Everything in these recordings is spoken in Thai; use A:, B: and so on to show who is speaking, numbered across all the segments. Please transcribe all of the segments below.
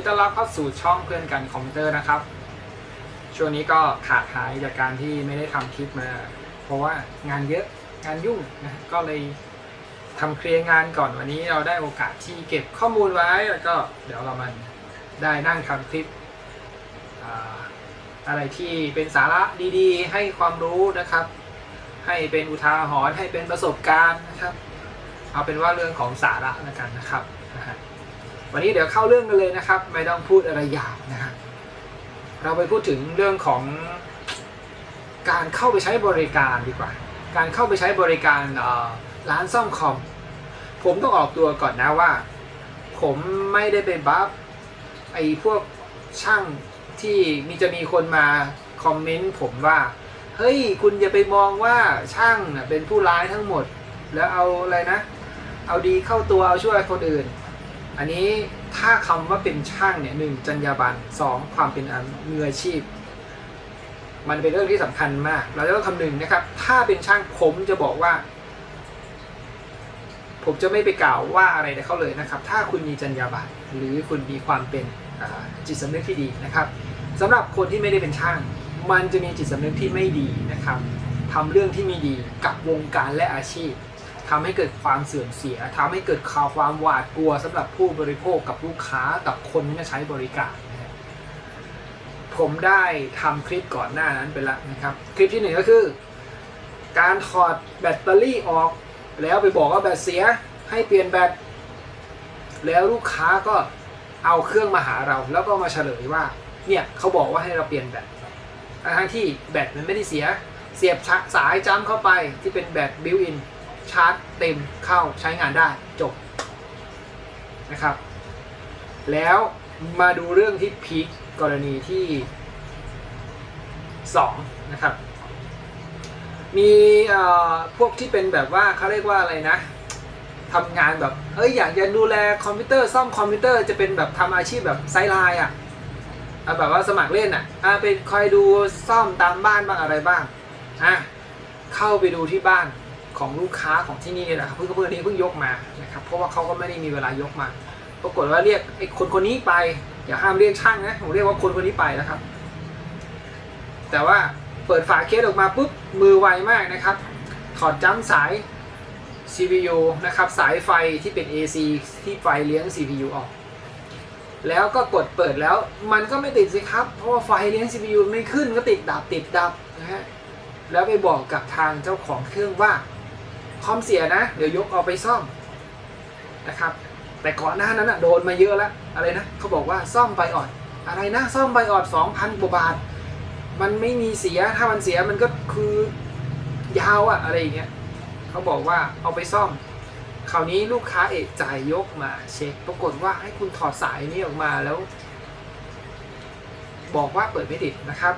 A: วัสดีครับยินดีต้อนรับเข้าสู่ช่องเพื่อนกันคอมพิวเตอร์นะครับ ช่วงนี้ก็ขาดหายจากการที่ไม่ได้ทำคลิปมา เพราะว่างานเยอะงานยุ่งนะก็เลยทำเคลียร์งานก่อนวันนี้เราได้โอกาสที่เก็บข้อมูลไว้แล้วก็เดี๋ยวเรามันได้นั่งทำคลิปอะไรที่เป็นสาระดีๆ ให้ความรู้นะครับ ให้เป็นอุทาหรณ์ให้เป็นประสบการณ์นะครับ เอาเป็นว่าเรื่องของสาระแล้วกันนะครับ วันนี้เดี๋ยวเข้าเรื่องกันเลยนะครับ ไม่ต้องพูดอะไรยาวนะครับเราไปพูดถึงเรื่องของการเข้าไปใช้บริการดีกว่า การเข้าไปใช้บริการร้านซ่อมคอม ผมต้องออกตัวก่อนนะว่า ผมไม่ได้ไปบัฟไอ้พวกช่างที่มีจะมีคนมาคอมเมนต์ผมว่า เฮ้ย คุณอย่าไปมองว่าช่างน่ะเป็นผู้ร้ายทั้งหมด แล้วเอาอะไรนะ เอาดีเข้าตัวเอาช่วยคนอื่น อันนี้ถ้าคำว่าเป็นช่างเนี่ยหนึ่งจรรยาบรรณสองความเป็นมืออาชีพ มันเป็นเรื่องที่สำคัญมาก เราจะต้องคำนึงนะครับ ถ้าเป็นช่างผมจะบอกว่า ผมจะไม่ไปกล่าวว่าอะไรเขาเลยนะครับ ถ้าคุณมีจรรยาบรรณหรือคุณมีความเป็นจิตสำนึกที่ดีนะครับสำหรับคนที่ไม่ได้เป็นช่าง มันจะมีจิตสำนึกที่ไม่ดีนะครับทำเรื่องที่ไม่ดีกับวงการและอาชีพ ทำให้เกิดความเสื่อมเสียทำให้เกิดข่าวความหวาดกลัวสำหรับผู้บริโภคกับลูกค้ากับคนที่มาใช้บริการนะผมได้ทำคลิปก่อนหน้านั้นไปแล้วนะครับ คลิปที่หนึ่งก็คือ การถอดแบตเตอรี่ออก แล้วไปบอกว่าแบตเสียให้เปลี่ยนแบตแล้วลูกค้าก็เอาเครื่องมาหาเรา แล้วก็มาเฉลยว่า เนี่ยเขาบอกว่าให้เราเปลี่ยนแบตทั้งที่แบตมันไม่ได้เสีย เสียบชะสายจ้ำเข้าไปที่เป็นแบตบิวอิน ชาร์จเต็มเข้าใช้งานได้จบนะครับ แล้วมาดูเรื่องที่พีคกรณีที่ 2 นะครับ มีเอ่อพวกที่เป็นแบบว่าเขาเรียกว่าอะไรนะทำงานแบบเอ้ยอยากจะดูแลคอมพิวเตอร์ซ่อมคอมพิวเตอร์จะเป็นแบบทำอาชีพแบบไซไลน์อะแบบว่าสมัครเล่นอะอะไปคอยดูซ่อมตามบ้านบ้างอะไรบ้างอะเข้าไปดูที่บ้าน ของลูกค้าของที่นี่เนี่ยแหละครับเพิ่งเพิ่งนี้เพิ่งยกมานะครับเพราะว่าเขาก็ไม่ได้มีเวลายกมา ปรากฏว่าเรียกไอ้คนคนนี้ไป อย่าห้ามเรียกช่างนะผมเรียกว่าคนคนนี้ไปนะครับ แต่ว่าเปิดฝาเคสออกมาปุ๊บมือไวมากนะครับ ถอดจ้ำสาย CPU นะครับสายไฟที่เป็น AC ที่ไฟเลี้ยง CPU ออก แล้วก็กดเปิดแล้วมันก็ไม่ติดสิครับ เพราะว่าไฟเลี้ยง CPU ไม่ขึ้นก็ติดดับติดดับนะฮะแล้วไปบอกกับทางเจ้าของเครื่องว่า คอมเสียนะ เดี๋ยวยกเอาไปซ่อมนะครับ แต่ก่อนหน้านั้นอะโดนมาเยอะแล้วอะไรนะเขาบอกว่าซ่อมไบออด อะไรนะ ซ่อมไบออด2,000กว่าบาท มันไม่มีเสียถ้ามันเสียมันก็คือยาวอะอะไรอย่างเงี้ยเขาบอกว่าเอาไปซ่อมคราวนี้ลูกค้าเอกใจายยกมา เช็คปรากฏว่าให้คุณถอดสายนี้ออกมาแล้ว บอกว่าเปิดไม่ติดนะครับ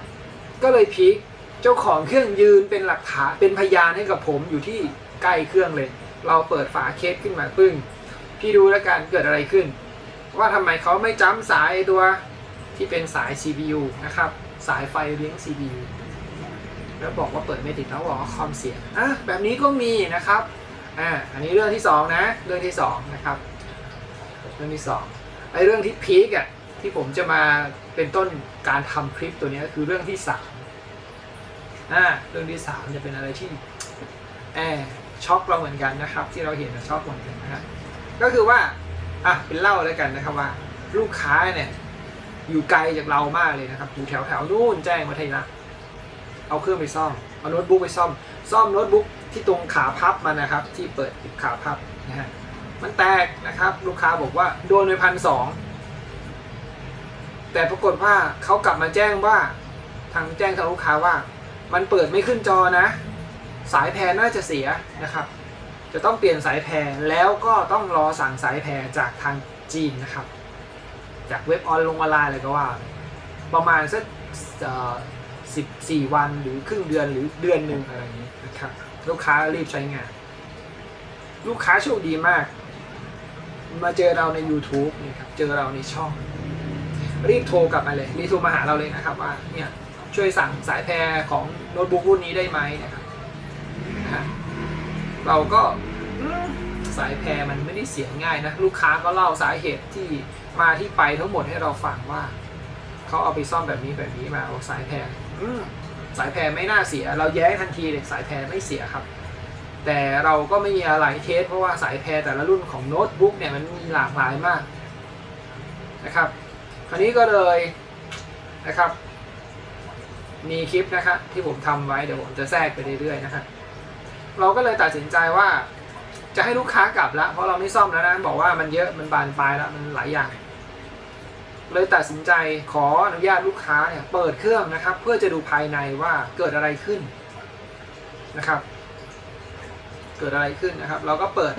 A: ก็เลยพีคเจ้าของเครื่องยืนเป็นหลักฐานเป็นพยานให้กับผมอยู่ที่ ใกล้เครื่องเลย เราเปิดฝาเคสขึ้นมาปึ้งพี่ดูแล้วกันเกิดอะไรขึ้น ว่าทำไมเขาไม่จ้ำสายตัวที่เป็นสาย CPU นะครับ สายไฟเลี้ยง CPU แล้วบอกว่าเปิดไม่ติดแล้วบอกว่าคอมเสียอะแบบนี้ก็มีนะครับอ่าอันนี้เรื่องที่สองนะ เรื่องที่สองนะครับ เรื่องที่สองไอ้เรื่องที่พีคอะที่ผมจะมาเป็นต้นการทำคลิปตัวนี้ยคือเรื่องที่สามอ่าเรื่องที่สามจะเป็นอะไรที่แอบ ช็อกเราเหมือนกันนะครับ ที่เราเห็นช็อกเหมือนกันนะครับก็คือว่าอะเป็นเล่าแล้วกันนะครับว่า ลูกค้าเนี่ยอยู่ไกลจากเรามากเลยนะครับอยู่แถวแถวนู่นแจ้งมาไทยนะเอาเครื่องไปซ่อมเอาโน้ตบุ๊กไปซ่อม ซ่อมโน้ตบุ๊กที่ตรงขาพับมันนะครับ ที่เปิดขาพับนะฮะมันแตกนะครับ ลูกค้าบอกว่าโดนไปพันสองแต่ปรากฏว่าเขากลับมาแจ้งว่าทางแจ้งทางลูกค้าว่า มันเปิดไม่ขึ้นจอนะ สายแพรน่าจะเสียนะครับ จะต้องเปลี่ยนสายแพรแล้วก็ต้องรอสั่งสายแพรจากทางจีนนะครับ จากเว็บออนลงออนไลน์อะไรก็ว่า ประมาณสักสิบสี่วันหรือครึ่งเดือนหรือเดือนหนึ่งอะไรอย่างนี้นะครับ ลูกค้ารีบใช้งาน ลูกค้าโชคดีมาก มาเจอเราใน YouTube นี่ครับ เจอเราในช่อง รีบโทรกลับมาเลยรีบโทรมาหาเราเลยนะครับว่าเนี่ยช่วยสั่งสายแพรของโน้ตบุ๊กรุ่นนี้ได้ไหมนะครับ เราก็สายแพรมันไม่ได้เสียง่ายนะ ลูกค้าก็เล่าสาเหตุที่มาที่ไปทั้งหมดให้เราฟังว่าเขาเอาไปซ่อมแบบนี้แบบนี้มาสายแพรสายแพรไม่น่าเสีย เราแย้งทันทีเลยสายแพรไม่เสียครับ แต่เราก็ไม่มีอะไรเทสเพราะว่าสายแพรแต่ละรุ่นของโน้ตบุ๊กเนี่ยมันมีหลากหลายมากนะครับ คราวนี้ก็เลยนะครับ มีคลิปนะครับที่ผมทำไว้เดี๋ยวผมจะแทรกไปเรื่อยๆนะครับ เราก็เลยตัดสินใจว่า จะให้ลูกค้ากลับแล้วเพราะเราไม่ซ่อมแล้วนะบอกว่ามันเยอะมันบานปลายแล้วมันหลายอย่าง เลยตัดสินใจขออนุญาตลูกค้าเนี่ยเปิดเครื่องนะครับ เพื่อจะดูภายในว่าเกิดอะไรขึ้นนะครับ เกิดอะไรขึ้นนะครับ เราก็เปิด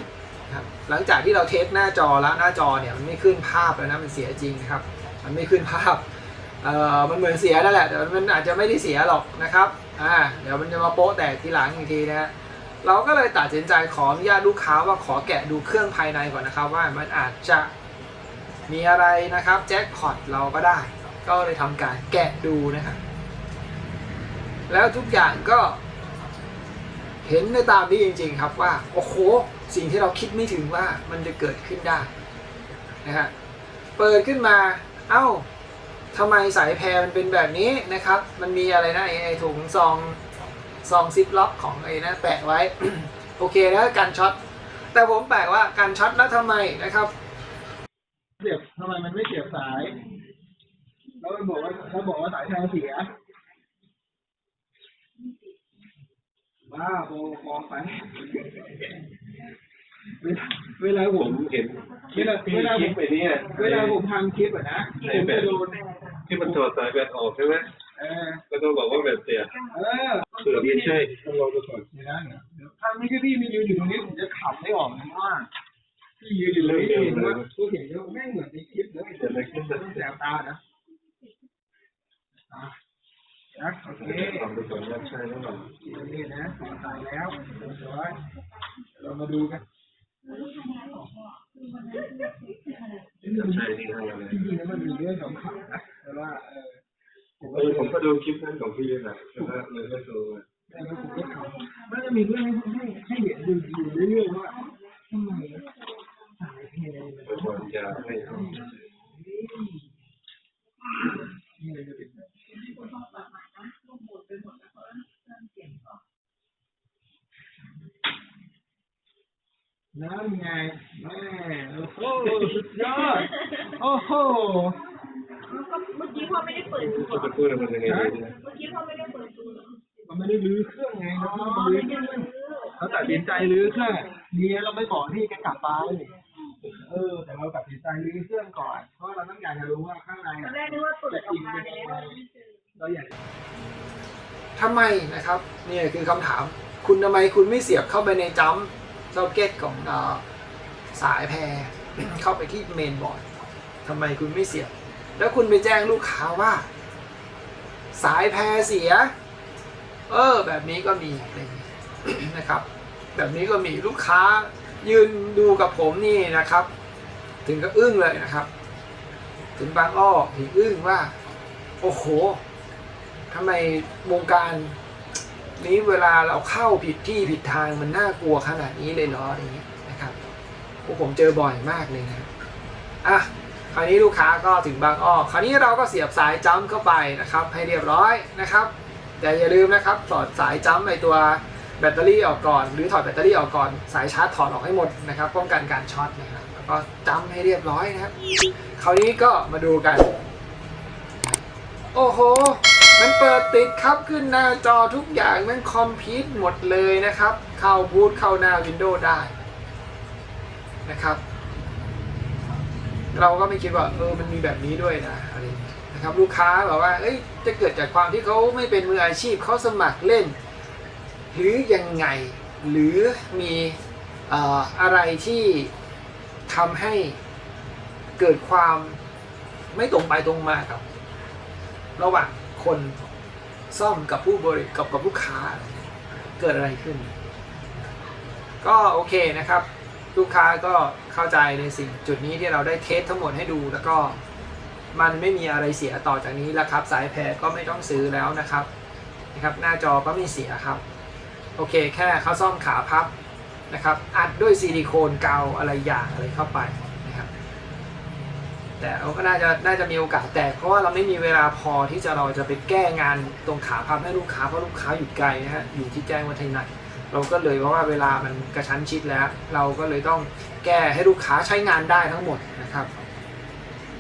A: ครับหลังจากที่เราเทสหน้าจอแล้วหน้าจอเนี่ยมันไม่ขึ้นภาพแล้วนะมันเสียจริงนะครับ มันไม่ขึ้นภาพเอ่อมันเหมือนเสียนั่นแหละแต่มันอาจจะไม่ได้เสียหรอกนะครับอ่าเดี๋ยวมันจะมาโป๊ะแตกทีหลังอีกทีนะฮะ เราก็เลยตัดสินใจขออนุญาตลูกค้าว่าขอแกะดูเครื่องภายในก่อนนะครับ ว่ามันอาจจะมีอะไรนะครับแจ็คพอตเราก็ได้ ก็เลยทำการแกะดูนะครับแล้วทุกอย่างก็ เห็นในตามนี้จริง ๆ ครับว่าโอ้โหสิ่งที่เราคิดไม่ถึงว่ามันจะเกิดขึ้นได้นะฮะเปิดขึ้นมา เอ้าทำไมสายแพรมันเป็นแบบนี้นะครับ มันมีอะไรนะไอไอ้ถุงซอง ซองซิปล็อกของไอ้นะแปะไว้ โอเคแล้วกันช็อต แต่ผมแปลกว่าการช็อตแล้วทำไมนะครับ
B: เสียบทำไมมันไม่เสียบสาย แล้วมันบอกว่าเขาบอกว่าสายแทนเสียบ้าโบมองไปเวลาเวลาผ
C: ผมมเห็น
B: เวลา
C: ที่
B: เวลา
C: ค
B: ผ
C: ลิป
B: ม
C: ไปเนี่ย
B: เวลาผมทำคลิปอะนะผมจะโดน
C: ที่มันถอดสายแบตออกใช่ไหม
B: เออ
C: แล้วก็บอกว่าแบตเสีย
B: เออ
C: เผื่อไม่ใช่ต้องลองดูก่อน
B: เดี๋ยวนะถ้าไม่ใช่พี่มายืนอยู่ตรงนี้ผมจะขับไม่ออกนะว่าพี่ยืนอยู่ตรงนี้เห็นว่าตัวเห็นแล้วแม่งเหมือนในคลิปเลย
C: เกิดอะไรขึ้นนะ
B: ต้องแสบตานะอะนะโอเค
C: ลองดูก่อนว่าใช่หรือเปล่า
B: นี่นะตายแล้วเรียบร้อยเรามาดูกัน
C: ใช่ที่ทางอะไร
B: จริงๆแล้วมันมีเรื่องสำคัญนะแต่ว่าเออผม
C: ก็ดูคลิปนั้นของพี่นะแล้วก็เลยก็ดูว่า
B: แต่ว่าผมก็ทำ มันจะมีเรื่องให้ให้เห็นดูอยู่เรื่อยๆว่าทำไมสายเพลง
C: เป็นคนจะไม่เอา
B: นี่มันจะเป็นนั่นไงแม่โอ้โหสุดยอดโอ้โห
D: เมื่อกี้พ่อไม่ได้เปิดดู
C: จะไปพูดมันยังไง
D: มั
B: นไม่ได้รื้อเครื่องไงเราต้องมารื้อเครื่องเขาตัดสินใจรื้อเครื่องเนี่ยเราไม่บอกที่แกกลับไปเออ แต่เราตัดสินใจรื้อเครื่องก่อน เพราะเราต้องอยากจะรู้ว่าข้างใน
D: ตอ
B: อะ
D: นแรกนึกว่าเปิดออกมาแล้ว
B: เราอยาก
A: ทำไมนะครับนี่คือคำถาม คุณทำไมคุณไม่เสียบเข้าไปในจัมซ็อกเก็ตของเอ่อสายแพรเข้าไปที่เมนบอร์ดทำไมคุณไม่เสียบ แล้วคุณไปแจ้งลูกค้าว่า สายแพรเสีย เออ แบบนี้ก็มีนะครับ แบบนี้ก็มีลูกค้ายืนดูกับผมนี่นะครับ ถึงก็อึ้งเลยนะครับ ถึงบางอ้อถึงอึ้งว่า โอ้โหทำไมวงการนี้เวลาเราเข้าผิดที่ผิดทางมันน่ากลัวขนาดนี้เลยเหรออย่างเงี้นะครับพวกผมเจอบ่อยมากเลยนะอะคราวนี้ลูกค้าก็ถึงบางอ้อคราวนี้เราก็เสียบสายจัมป์เข้าไปนะครับ ให้เรียบร้อยนะครับ แต่อย่าลืมนะครับถอดสายจัมป์ในตัวแบตเตอรี่ออกก่อน หรือถอดแบตเตอรี่ออกก่อน สายชาร์จถอดออกให้หมดนะครับป้องกันการช็อตนะครับแล้วก็จัมป์ให้เรียบร้อยนะครับ คราวนี้ก็มาดูกัน โอ้โห มันเปิดติดครับขึ้นหน้าจอทุกอย่างมันคอมพิวต์หมดเลยนะครับ เข้าบูตเข้าหน้า Windows ได้นะครับ เราก็ไม่คิดว่าเออมันมีแบบนี้ด้วยนะอะไร ครับลูกค้าแบบว่าเอ้ยจะเกิดจากความที่เขาไม่เป็นมืออาชีพเขาสมัครเล่น หรือยังไงหรือมีเอ่ออะไรที่ทำให้เกิดความไม่ตรงไปตรงมากับ ระหว่างคนซ่อมกับผู้บริกับกับลูกค้าเกิดอะไรขึ้น ก็โอเคนะครับ ลูกค้าก็เข้าใจในสิ่งจุดนี้ที่เราได้เทสทั้งหมดให้ดูแล้วก็ มันไม่มีอะไรเสียต่อจากนี้แล้วครับ สายแพรก็ไม่ต้องซื้อแล้วนะครับนะครับหน้าจอก็ไม่เสียครับ โอเคแค่เขาซ่อมขาพับนะครับ อัดด้วยซิลิโคนเกาอะไรอย่างอะไรเข้าไปนะครับ แต่เราก็น่าจะน่าจะมีโอกาสแตกเพราะว่าเราไม่มีเวลาพอที่จะเราจะไปแก้งานตรงขาพับให้ลูกค้าเพราะลูกค้าอยู่ไกลนะฮะอยู่ที่แจ้งวัฒนะเราก็เลยเพราะว่าเวลามันกระชั้นชิดแล้ว เราก็เลยต้องแก้ให้ลูกค้าใช้งานได้ทั้งหมดนะครับ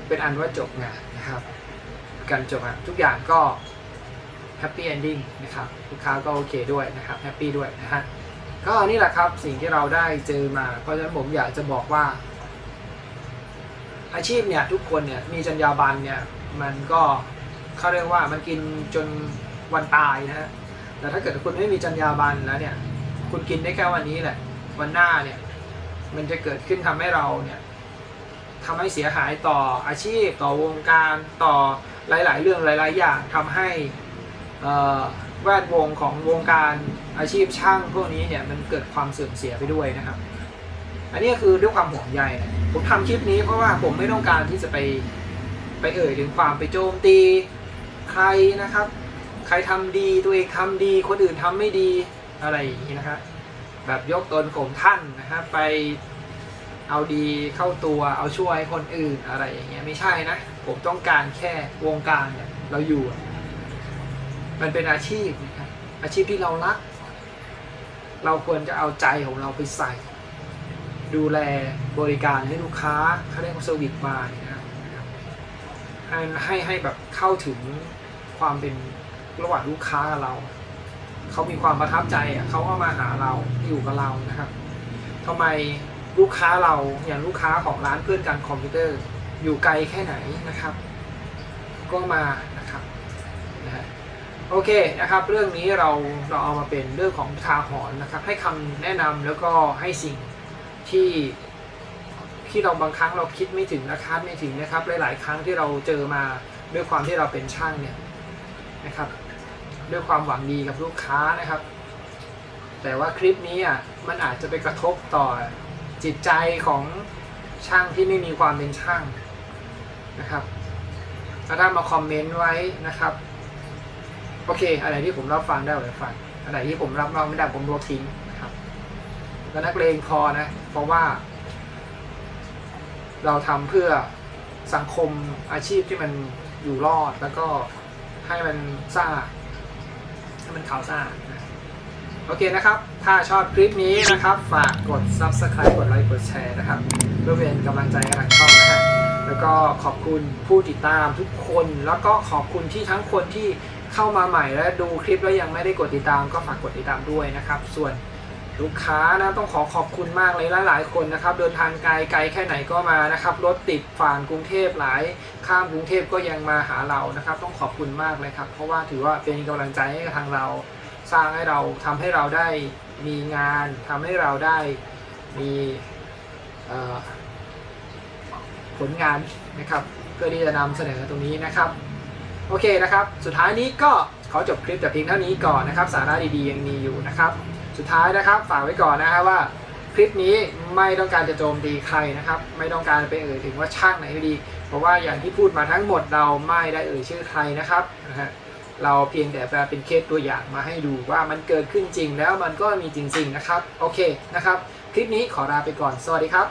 A: เป็นอันว่าจบงานนะครับ การจบอะทุกอย่างก็แฮปปี้เอนดิ้งนะครับลูกค้าก็โอเคด้วยนะครับแฮปปี้ด้วยนะฮะก็นี่แหละครับสิ่งที่เราได้เจอมา เพราะฉะนั้นผมอยากจะบอกว่า อาชีพเนี่ยทุกคนเนี่ยมีจรรยาบรรณเนี่ยมันก็เขาเรียกว่ามันกินจนวันตายนะฮะแต่ถ้าเกิดคุณไม่มีจรรยาบรรณแล้วเนี่ย คุณกินได้แค่วันนี้แหละ วันหน้าเนี่ย มันจะเกิดขึ้นทำให้เราเนี่ย ทำให้เสียหายต่ออาชีพ ต่อวงการต่อหลาย ๆ เรื่องหลาย ๆ อย่างทำให้แวดวงของวงการอาชีพช่างพวกนี้เนี่ยมันเกิดความเสื่อมเสียไปด้วยนะครับ อันนี้คือด้วยความห่วงใยผมทำคลิปนี้เพราะว่าผมไม่ต้องการที่จะไปไปเอ่ยถึงความไปโจมตีใครนะครับ ใครทำดีตัวเองทำดี คนอื่นทำไม่ดีอะไรอย่างนี้นะครับแบบยกตนข่มท่านนะครับไป เอาดีเข้าตัวเอาช่วยคนอื่นอะไรอย่างเงี้ยไม่ใช่นะ ผมต้องการแค่วงการเนี่ยเราอยู่ มันเป็นอาชีพนะครับอาชีพที่เรารัก เราควรจะเอาใจของเราไปใส่ ดูแลบริการให้ลูกค้าเขาเรียกว่าเซอร์วิสมาเนี่ยนะครับให้ให้ให้แบบเข้าถึงความเป็นระหว่างลูกค้ากับเราเขามีความประทับใจอะเขาก็มาหาเราอยู่กับเรานะครับทำไม ลูกค้าเราอย่างลูกค้าของร้านเพื่อนกันคอมพิวเตอร์ อยู่ไกลแค่ไหนนะครับ ก็มานะครับนะฮะโอเคนะครับ เรื่องนี้เราเราเอามาเป็นเรื่องของทาหรณ์นะครับ ให้คำแนะนำแล้วก็ให้สิ่งที่ที่เราบางครั้งเราคิดไม่ถึงนะคาดไม่ถึงนะครับ หลาย ๆ ครั้งที่เราเจอมาด้วยความที่เราเป็นช่างเนี่ยนะครับ ด้วยความหวังดีกับลูกค้านะครับ แต่ว่าคลิปนี้อะมันอาจจะไปกระทบต่อ จิตใจของช่างที่ไม่มีความเป็นช่างนะครับถ้าท่านมาคอมเมนต์ไว้นะครับ โอเค อะไรที่ผมรับฟังได้ผมฟังอะไรที่ผมรับเราไม่ได้ผมลบทิ้งนะครับ และนักเลงพอนะ เพราะว่า เราทำเพื่อสังคมอาชีพที่มันอยู่รอดแล้วก็ให้มันสะอาให้มันขาวสะอาด โอเคนะครับ ถ้าชอบคลิปนี้นะครับ ฝากกด subscribe กดไลค์กดแชร์นะครับ เพื่อเป็นกำลังใจให้ทางช่องนะฮะแล้วก็ขอบคุณผู้ติดตามทุกคน แล้วก็ขอบคุณที่ทั้งคนที่เข้ามาใหม่และดูคลิปแล้วยังไม่ได้กดติดตาม ก็ฝากกดติดตามด้วยนะครับ ส่วนลูกค้านะต้องขอขอบคุณมากเลยหลายๆคนนะครับ เดินทางไกลไกลแค่ไหนก็มานะครับรถติดฝ่านกรุงเทพหลาย ข้ามกรุงเทพก็ยังมาหาเรานะครับ ต้องขอบคุณมากเลยครับ เพราะว่าถือว่าเป็นกำลังใจให้กับทางเรา สร้างให้เราทำให้เราได้มีงานทำให้เราได้มีผลงานนะครับเพื่อที่จะนำเสนอตรงนี้นะครับ โอเคนะครับ สุดท้ายนี้ก็ขอจบคลิปแต่เพียงเท่านี้ก่อนนะครับ สาระดีๆยังมีอยู่นะครับ สุดท้ายนะครับฝากไว้ก่อนนะฮะว่าคลิปนี้ไม่ต้องการจะโจมตีใครนะครับ ไม่ต้องการไปเอ่ยถึงว่าช่างไหนดี เพราะว่าอย่างที่พูดมาทั้งหมดเราไม่ได้เอ่ยชื่อใครนะครับนะฮะ เราเพียงแต่เป็นเคสตัวอย่างมาให้ดูว่ามันเกิดขึ้นจริงแล้วมันก็มีจริงๆนะครับ โอเคนะครับ คลิปนี้ขอลาไปก่อน สวัสดีครับ